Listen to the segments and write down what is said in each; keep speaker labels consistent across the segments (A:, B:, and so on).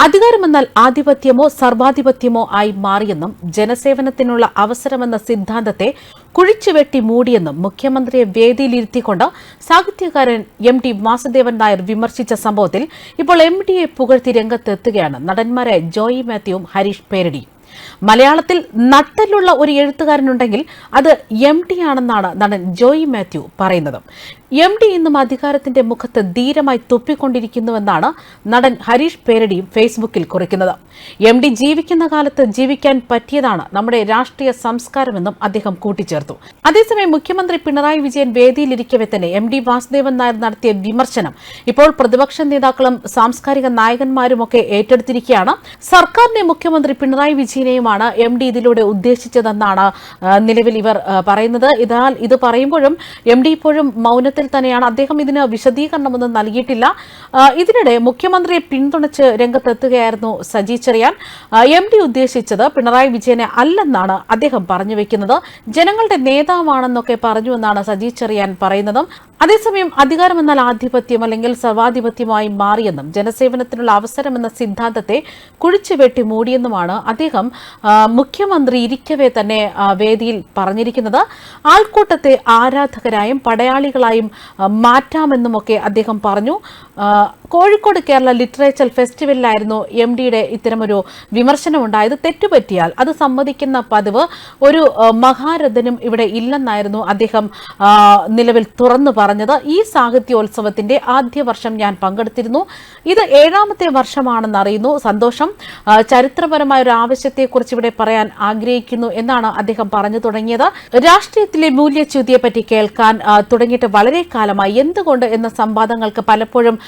A: അധികാരമെന്നാൽ ആധിപത്യമോ സർവാധിപത്യമോ ആയി മാറിയെന്നും ജനസേവനത്തിനുള്ള അവസരമെന്ന സിദ്ധാന്തത്തെ കുഴിച്ചുവെട്ടി മൂടിയെന്നും മുഖ്യമന്ത്രിയെ വേദിയിലിരുത്തിക്കൊണ്ട് സാഹിത്യകാരൻ എം ടി വാസുദേവൻ നായർ വിമർശിച്ച സംഭവത്തിൽ ഇപ്പോൾ എം ഡിയെ പുകഴ്ത്തി രംഗത്തെത്തുകയാണ് നടന്മാരായ ജോയി മാത്യുവും ഹരീഷ് പേരടിയും മലയാളത്തിൽ നട്ടലുള്ള ഒരു എഴുത്തുകാരനുണ്ടെങ്കിൽ അത് എം ടി ആണെന്നാണ് നടൻ ജോയി മാത്യു പറയുന്നത്. എം ഡി ഇന്നും അധികാരത്തിന്റെ മുഖത്ത് ധീരമായി തുപ്പിക്കൊണ്ടിരിക്കുന്നുവെന്നാണ് നടൻ ഹരീഷ് പേരടിയും ഫേസ്ബുക്കിൽ കുറിക്കുന്നത്. എം ഡി ജീവിക്കുന്ന കാലത്ത് ജീവിക്കാൻ പറ്റിയതാണ് നമ്മുടെ രാഷ്ട്രീയ സംസ്കാരമെന്നും അദ്ദേഹം കൂട്ടിച്ചേർത്തു. അതേസമയം മുഖ്യമന്ത്രി പിണറായി വിജയൻ വേദിയിലിരിക്കവെ തന്നെ എം ഡി വാസുദേവൻ നായർ നടത്തിയ വിമർശനം ഇപ്പോൾ പ്രതിപക്ഷ നേതാക്കളും സാംസ്കാരിക നായകന്മാരുമൊക്കെ ഏറ്റെടുത്തിരിക്കുകയാണ്. സർക്കാരിനെ മുഖ്യമന്ത്രി പിണറായി വിജയനെയുമാണ് എം ഡി ഇതിലൂടെ ഉദ്ദേശിച്ചതെന്നാണ് നിലവിൽ ഇവർ പറയുന്നത്. ഇതാൽ ഇത് പറയുമ്പോഴും എം ഡി ഇപ്പോഴും മൗനത്തിൽ തന്നെയാണ്. അദ്ദേഹം ഇതിന് വിശദീകരണമൊന്നും നൽകിയിട്ടില്ല. ഇതിനിടെ മുഖ്യമന്ത്രിയെ പിന്തുണച്ച് രംഗത്തെത്തുകയായിരുന്നു സജി ചെറിയാൻ. എം ഡി ഉദ്ദേശിച്ചത് പിണറായി വിജയനെ അല്ലെന്നാണ് അദ്ദേഹം പറഞ്ഞു വെക്കുന്നത്. ജനങ്ങളുടെ നേതാവാണെന്നൊക്കെ പറഞ്ഞുവെന്നാണ് സജി ചെറിയാൻ പറയുന്നതും. അതേസമയം അധികാരമെന്നാൽ ആധിപത്യം അല്ലെങ്കിൽ സർവാധിപത്യമായി മാറിയെന്നും ജനസേവനത്തിനുള്ള അവസരമെന്ന സിദ്ധാന്തത്തെ കുഴിച്ചുവെട്ടി മൂടിയെന്നുമാണ് അദ്ദേഹം മുഖ്യമന്ത്രി ഇരിക്കവേ തന്നെ വേദിയിൽ പറഞ്ഞിരിക്കുന്നത് ആൾക്കൂട്ടത്തെ ആരാധകരായും പടയാളികളായും മാറ്റാമെന്നുമൊക്കെ അദ്ദേഹം പറഞ്ഞു. കോഴിക്കോട് കേരള ലിറ്ററേച്ചർ ഫെസ്റ്റിവലിലായിരുന്നു എം ഡിയുടെ ഇത്തരമൊരു വിമർശനമുണ്ടായത്. തെറ്റുപറ്റിയാൽ അത് സമ്മതിക്കുന്ന പതിവ് ഒരു മഹാരഥനും ഇവിടെ ഇല്ലെന്നായിരുന്നു അദ്ദേഹം നിലവിൽ തുറന്നു പറഞ്ഞത്. ഈ സാഹിത്യോത്സവത്തിന്റെ ആദ്യ വർഷം ഞാൻ പങ്കെടുത്തിരുന്നു. ഇത് ഏഴാമത്തെ വർഷമാണെന്ന് അറിയുന്നു. സന്തോഷം. ചരിത്രപരമായ ഒരു ആവശ്യത്തെക്കുറിച്ച് ഇവിടെ പറയാൻ ആഗ്രഹിക്കുന്നു എന്നാണ് അദ്ദേഹം പറഞ്ഞു തുടങ്ങിയത്. രാഷ്ട്രീയത്തിലെ മൂല്യച്യുതിയെപ്പറ്റി കേൾക്കാൻ തുടങ്ങിയിട്ട് വളരെ കാലമായി. എന്തുകൊണ്ട് എന്ന സംവാദങ്ങൾക്ക് പലപ്പോഴും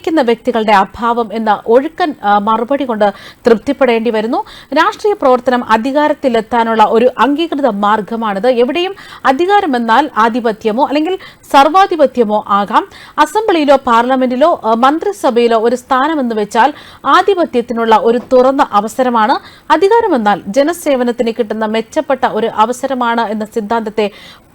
A: അർഹിക്കുന്ന വ്യക്തികളുടെ അഭാവം എന്ന ഒഴുക്കൻ മറുപടി കൊണ്ട് തൃപ്തിപ്പെടേണ്ടി വരുന്നു. രാഷ്ട്രീയ പ്രവർത്തനം അധികാരത്തിലെത്താനുള്ള ഒരു അംഗീകൃത മാർഗമാണിത്. എവിടെയും അധികാരമെന്നാൽ ആധിപത്യമോ അല്ലെങ്കിൽ സർവാധിപത്യമോ ആകാം. അസംബ്ലിയിലോ പാർലമെന്റിലോ മന്ത്രിസഭയിലോ ഒരു സ്ഥാനമെന്ന് വെച്ചാൽ ആധിപത്യത്തിനുള്ള ഒരു തുറന്ന അവസരമാണ്. അധികാരമെന്നാൽ ജനസേവനത്തിന് കിട്ടുന്ന മെച്ചപ്പെട്ട ഒരു അവസരമാണ് എന്ന സിദ്ധാന്തത്തെ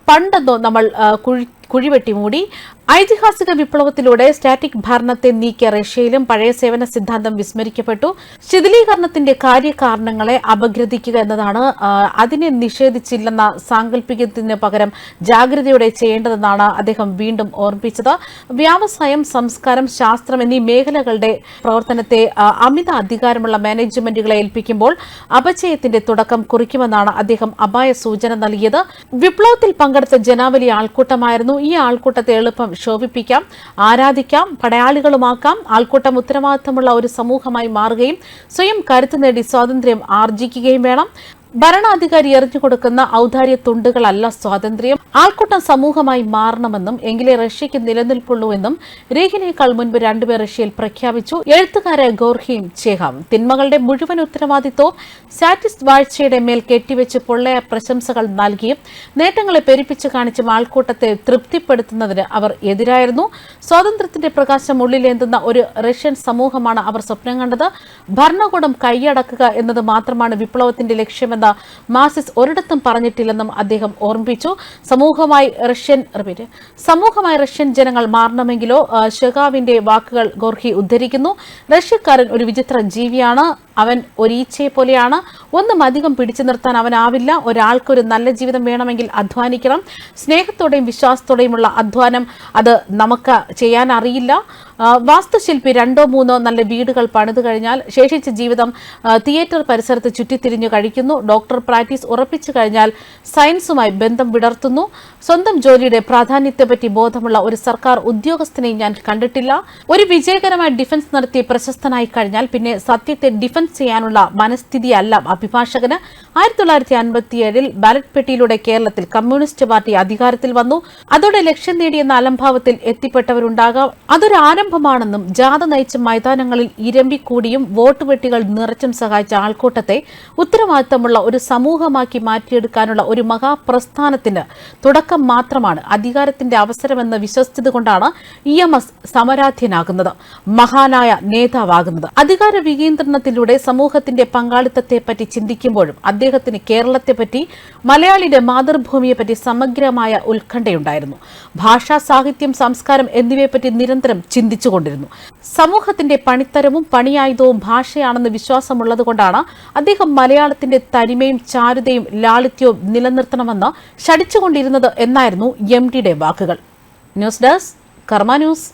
A: പണ്ടെന്നോ നമ്മൾ കുഴി കുഴിവെട്ടി മൂടി. ഐതിഹാസിക വിപ്ലവത്തിലൂടെ സ്റ്റാറ്റിക് ഭരണത്തെ നീക്കിയ റഷ്യയിലും പഴയ സേവന സിദ്ധാന്തം വിസ്മരിക്കപ്പെട്ടു. ശിഥിലീകരണത്തിന്റെ കാര്യകാരണങ്ങളെ അപഗ്രഥിക്കുക എന്നതാണ് അതിനെ നിഷേധിച്ചില്ലെന്ന സാങ്കല്പികത്തിന് പകരം ജാഗ്രതയോടെ ചെയ്യേണ്ടതെന്നാണ് അദ്ദേഹം വീണ്ടും ഓർമ്മിപ്പിച്ചത്. വ്യാവസായം സംസ്കാരം ശാസ്ത്രം എന്നീ മേഖലകളുടെ പ്രവർത്തനത്തെ അമിത അധികാരമുള്ള മാനേജ്മെന്റുകളെ ഏൽപ്പിക്കുമ്പോൾ അപചയത്തിന്റെ തുടക്കം കുറിക്കുമെന്നാണ് അദ്ദേഹം അപായ സൂചന നൽകിയത്. വിപ്ലവത്തിൽ പങ്കെടുത്ത ജനാവലി ആൾക്കൂട്ടമായിരുന്നു. ഈ ആൾക്കൂട്ടത്തെ എളുപ്പം ശോഭിപ്പിക്കാം ആരാധിക്കാം പടയാളികളുമാക്കാം ആൾക്കൂട്ടം ഉത്തരവാദിത്തമുള്ള ഒരു സമൂഹമായി മാറുകയും സ്വയം കരുത്തു നേടി സ്വാതന്ത്ര്യം ആർജിക്കുകയും വേണം. ഭരണാധികാരി എറിഞ്ഞു കൊടുക്കുന്ന ഔദാര്യ തുണ്ടുകളല്ല സ്വാതന്ത്ര്യം. ആൾക്കൂട്ടം സമൂഹമായി മാറണമെന്നും എങ്കിലേ റഷ്യയ്ക്ക് നിലനിൽപ്പുള്ളൂ എന്നും രേഖിനേക്കാൾ മുൻപ് രണ്ടുപേർ റഷ്യയിൽ പ്രഖ്യാപിച്ചു. എഴുത്തുകാരായ ഗോർഹിയും ചേഹാവും തിന്മകളുടെ മുഴുവൻ ഉത്തരവാദിത്വവും സാറ്റിസ് വാഴ്ചയുടെ മേൽ കെട്ടിവെച്ച് പൊള്ളയ പ്രശംസകൾ നൽകിയും നേട്ടങ്ങളെ പെരുപ്പിച്ച് കാണിച്ചും ആൾക്കൂട്ടത്തെ തൃപ്തിപ്പെടുത്തുന്നതിന് അവർ എതിരായിരുന്നു. സ്വാതന്ത്ര്യത്തിന്റെ പ്രകാശം ഉള്ളിലേന്തുന്ന ഒരു റഷ്യൻ സമൂഹമാണ് അവർ സ്വപ്നം കണ്ടത്. ഭരണകൂടം കൈയടക്കുക എന്നത് മാത്രമാണ് വിപ്ലവത്തിന്റെ ലക്ഷ്യമെന്ന് മാസിസ് ഒരിടത്തും പറഞ്ഞിട്ടില്ലെന്നും അദ്ദേഹം ഓർമ്മിപ്പിച്ചു. സമൂഹമായി റഷ്യൻ റിപ്പീറ്റ്. സമൂഹമായി റഷ്യൻ ജനങ്ങൾ മാറണമെങ്കിലോ ഷെഗാവിന്റെ വാക്കുകൾ ഗോർഹി ഉദ്ധരിക്കുന്നു. റഷ്യക്കാരൻ ഒരു വിചിത്ര ജീവിയാണ്. അവൻ ഒരീച്ചയെ പോലെയാണ്. ഒന്നും അധികം പിടിച്ചു നിർത്താൻ അവനാവില്ല. ഒരാൾക്കൊരു നല്ല ജീവിതം വേണമെങ്കിൽ അധ്വാനിക്കണം. സ്നേഹത്തോടെയും വിശ്വാസത്തോടെയുമുള്ള അധ്വാനം അത് നമുക്ക് ചെയ്യാൻ അറിയില്ല. വാസ്തുശില്പി രണ്ടോ മൂന്നോ നല്ല വീടുകൾ പണിതു കഴിഞ്ഞാൽ ശേഷിച്ച ജീവിതം തിയേറ്റർ പരിസരത്ത് ചുറ്റിത്തിരിഞ്ഞു കഴിക്കുന്നു. ഡോക്ടർ പ്രാക്ടീസ് ഉറപ്പിച്ചു കഴിഞ്ഞാൽ സയൻസുമായി ബന്ധം വിടർത്തുന്നു. സ്വന്തം ജോലിയുടെ പ്രാധാന്യത്തെപ്പറ്റി ബോധമുള്ള ഒരു സർക്കാർ ഉദ്യോഗസ്ഥനെ ഞാൻ കണ്ടിട്ടില്ല. ഒരു വിജയകരമായ ഡിഫൻസ് നടത്തി പ്രശസ്തനായി കഴിഞ്ഞാൽ പിന്നെ സത്യത്തെ ഡിഫൻസ് ചെയ്യാനുള്ള മനസ്ഥിതിയല്ല അഭിഭാഷകന്. ആയിരത്തി തൊള്ളായിരത്തി അൻപത്തിയേഴിൽ ബാലറ്റ് പെട്ടിയിലൂടെ കേരളത്തിൽ കമ്മ്യൂണിസ്റ്റ് പാർട്ടി അധികാരത്തിൽ വന്നു. അതോടെ ലക്ഷ്യം നേടിയെന്ന അലംഭാവത്തിൽ എത്തിപ്പെട്ടവരുണ്ടാകാം. അതൊരു ആരംഭമാണെന്നും ജാഥ നയിച്ച മൈതാനങ്ങളിൽ ഇരമ്പിക്കൂടിയും വോട്ട് വെട്ടികൾ നിറച്ചും സഹായിച്ച ആൾക്കൂട്ടത്തെ ഉത്തരവാദിത്തമുള്ള ഒരു സമൂഹമാക്കി മാറ്റിയെടുക്കാനുള്ള ഒരു മഹാപ്രസ്ഥാനത്തിന് തുടക്കം മാത്രമാണ് അധികാരത്തിന്റെ അവസരമെന്ന് വിശ്വസിച്ചത് കൊണ്ടാണ് ഇ എം എസ് സമരാധ്യനാകുന്നത് മഹാനായ നേതാവാകുന്നത്. അധികാര വികേന്ദ്രണത്തിലൂടെ സമൂഹത്തിന്റെ പങ്കാളിത്തത്തെപ്പറ്റി ചിന്തിക്കുമ്പോഴും അദ്ദേഹത്തിന് കേരളത്തെപ്പറ്റി മലയാളിയുടെ മാതൃഭൂമിയെപ്പറ്റി സമഗ്രമായ ഉത്കണ്ഠയുണ്ടായിരുന്നു. ഭാഷ സാഹിത്യം സംസ്കാരം എന്നിവയെപ്പറ്റി നിരന്തരം ചിന്തിച്ചു ചിന്തിച്ചുകൊണ്ടിരുന്നു സമൂഹത്തിന്റെ പണിത്തരവും പണിയായുധവും ഭാഷയാണെന്ന് വിശ്വാസമുള്ളതുകൊണ്ടാണ് അദ്ദേഹം മലയാളത്തിന്റെ തനിമയും ചാരുതയും ലാളിത്യവും നിലനിർത്തണമെന്ന് ഷടിച്ചുകൊണ്ടിരുന്നത് എന്നായിരുന്നു എം ഡിയുടെ വാക്കുകൾ. News desk Karma news.